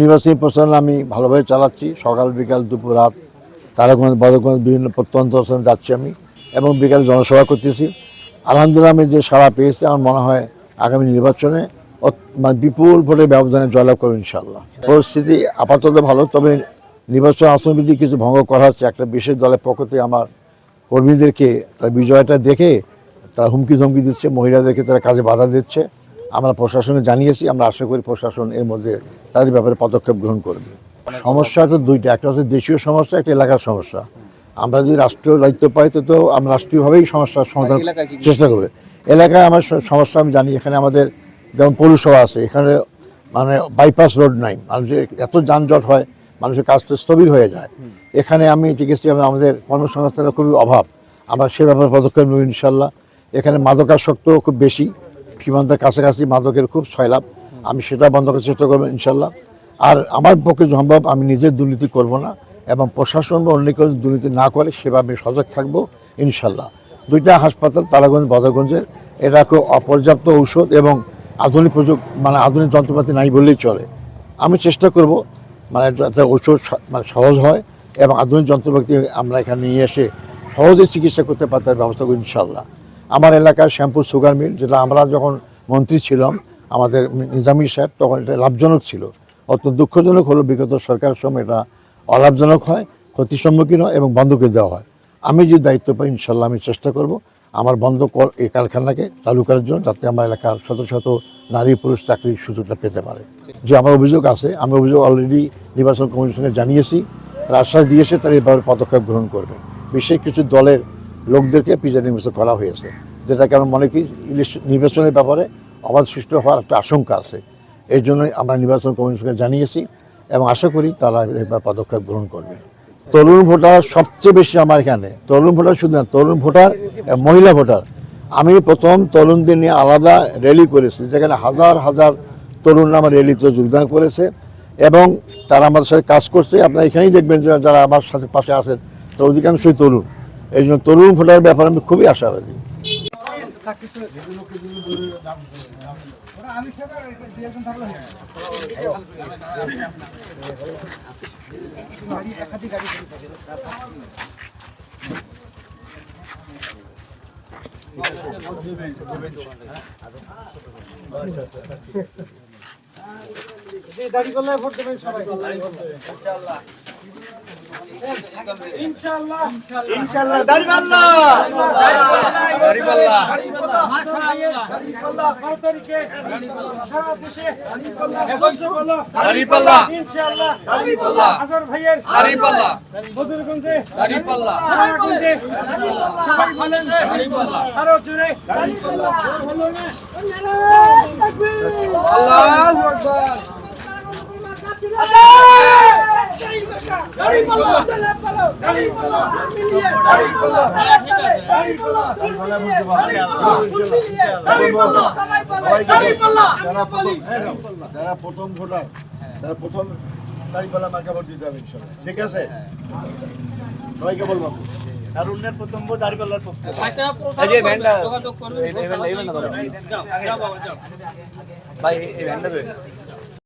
নির্বাচনী প্রচারণা আমি ভালোভাবে চালাচ্ছি। সকাল বিকাল দুপুর রাত। তারাগঞ্জ বদগঞ্জ বিভিন্ন প্রত্যন্ত স্থানে যাচ্ছি আমি এবং বিকালে জনসভা করতেছি। আলহামদুলিল্লাহ আমি যে সাড়া পেয়েছি আমার মনে হয় আগামী নির্বাচনে মানে বিপুল ভোটে ব্যবধানে জয়লাভ করব ইনশাল্লাহ পরিস্থিতি আপাতত ভালো তবে নির্বাচন আসনবিধি কিছু ভঙ্গ করা হচ্ছে। একটা বিশেষ দলের পক্ষ থেকে আমার কর্মীদেরকে তার বিজয়টা দেখে তারা হুমকি ধমকি দিচ্ছে মহিলাদেরকে তারা কাজে বাধা দিচ্ছে। আমরা প্রশাসনে জানিয়েছি আমরা আশা করি প্রশাসন এর মধ্যে তাদের ব্যাপারে পদক্ষেপ গ্রহণ করবে। সমস্যা তো দুইটা একটা হচ্ছে দেশীয় সমস্যা একটা এলাকার সমস্যা। আমরা যদি রাষ্ট্রীয় দায়িত্ব পাই তো তো আমরা রাষ্ট্রীয়ভাবেই সমস্যার সমাধান চেষ্টা করবে। এলাকায় আমার সমস্যা আমি জানি এখানে আমাদের যেমন পৌরসভা আছে, এখানে মানে বাইপাস রোড নাই। মানুষের এত যানজট হয়, মানুষের কাজ তো স্থবির হয়ে যায়। এখানে আমি দেখেছি, আমি আমাদের কর্মসংস্থানের খুবই অভাব। আমরা সে ব্যাপারে পদক্ষেপ নেব ইনশাল্লাহ এখানে মাদকাসক্ত খুব বেশি। সীমান্তের কাছাকাছি মাদকের খুব ছয়লাভ আমি সেটা বন্ধ করার চেষ্টা করব ইনশাল্লাহ আর আমার পক্ষে সম্ভব, আমি নিজের দুর্নীতি করব না এবং প্রশাসন বা অন্য কেউ দুর্নীতি না করে সেভাবে আমি সজাগ থাকব ইনশাল্লাহ দুইটা হাসপাতাল, তারাগঞ্জ, বদরগঞ্জের। এটা খুব অপর্যাপ্ত ঔষধ এবং আধুনিক প্রযুক্তি মানে আধুনিক যন্ত্রপাতি নাই বললেই চলে। আমি চেষ্টা করব মানে যাতে ঔষধ মানে সহজ হয় এবং আধুনিক যন্ত্রপাতি আমরা এখানে নিয়ে এসে সহজে চিকিৎসা করতে পারি তার ব্যবস্থা করব ইনশাল্লাহ আমার এলাকায় শ্যাম্পুর সুগার মিল, যেটা আমরা যখন মন্ত্রী ছিলাম, আমাদের নিজামী সাহেব, তখন এটা লাভজনক ছিল। অত্যন্ত দুঃখজনক হলো, বিগত সরকারের সময় এটা অলাভজনক হয়, ক্ষতির সম্মুখীন হয় এবং বন্ধ করে দেওয়া হয়। আমি যে দায়িত্ব পাই ইনশাল্লাহ আমি চেষ্টা করব। আমার বন্ধ কর এই কারখানাকে চালু করার জন্য যাতে আমার এলাকার শত শত নারী পুরুষ চাকরির সুযোগটা পেতে পারে। যে আমার অভিযোগ আছে, আমি অভিযোগ অলরেডি নির্বাচন কমিশনকে জানিয়েছি। তারা আশ্বাস দিয়েছে, তারা এভাবে পদক্ষেপ গ্রহণ করবে। বিশেষ কিছু দলের লোকদেরকে প্রিজাইডিং অফিসার করা হয়েছে যেটা কারণ মনে কি ইলেকশন- নির্বাচনের ব্যাপারে অবাধ সৃষ্টি হওয়ার একটা আশঙ্কা আছে। এই জন্যই আমরা নির্বাচন কমিশনকে জানিয়েছি এবং আশা করি তারা পদক্ষেপ গ্রহণ করবে। তরুণ ভোটার সবচেয়ে বেশি আমার এখানে। তরুণ ভোটার শুধু না, তরুণ ভোটার মহিলা ভোটার। আমি প্রথম তরুণদের নিয়ে আলাদা র্যালি করেছি, যেখানে হাজার হাজার তরুণ আমার র্যালিতে যোগদান করেছে এবং তারা আমাদের সাথে কাজ করছে। আপনারা এখানেই দেখবেন যে যারা আমার সাথে পাশে আছেন, তারা অধিকাংশই তরুণ। এই জন্য তরুণ ভোটার ব্যাপারে আমি খুবই আশাবাদী। ইনশাআল্লাহ দাঁড়িপাল্লা দাঁড়িপাল্লা ইনশাআল্লাহ দাঁড়িপাল্লা আজর ভাইয়ের দাঁড়িপাল্লা বদরগঞ্জে দাঁড়িপাল্লা রানাগঞ্জে সবাই। বলেন দাঁড়িপাল্লা আরও জোরে আল্লাহু! আকবার যারা প্রথম ভোটার তারা প্রথম দাঁড়িপাল্লা মার্কা ভোট দিতে হবে ঠিক আছে সবাইকে বলব তারুণ্যের প্রথম ভোট দাঁড়িপাল্লার পক্ষে। ভাই এই।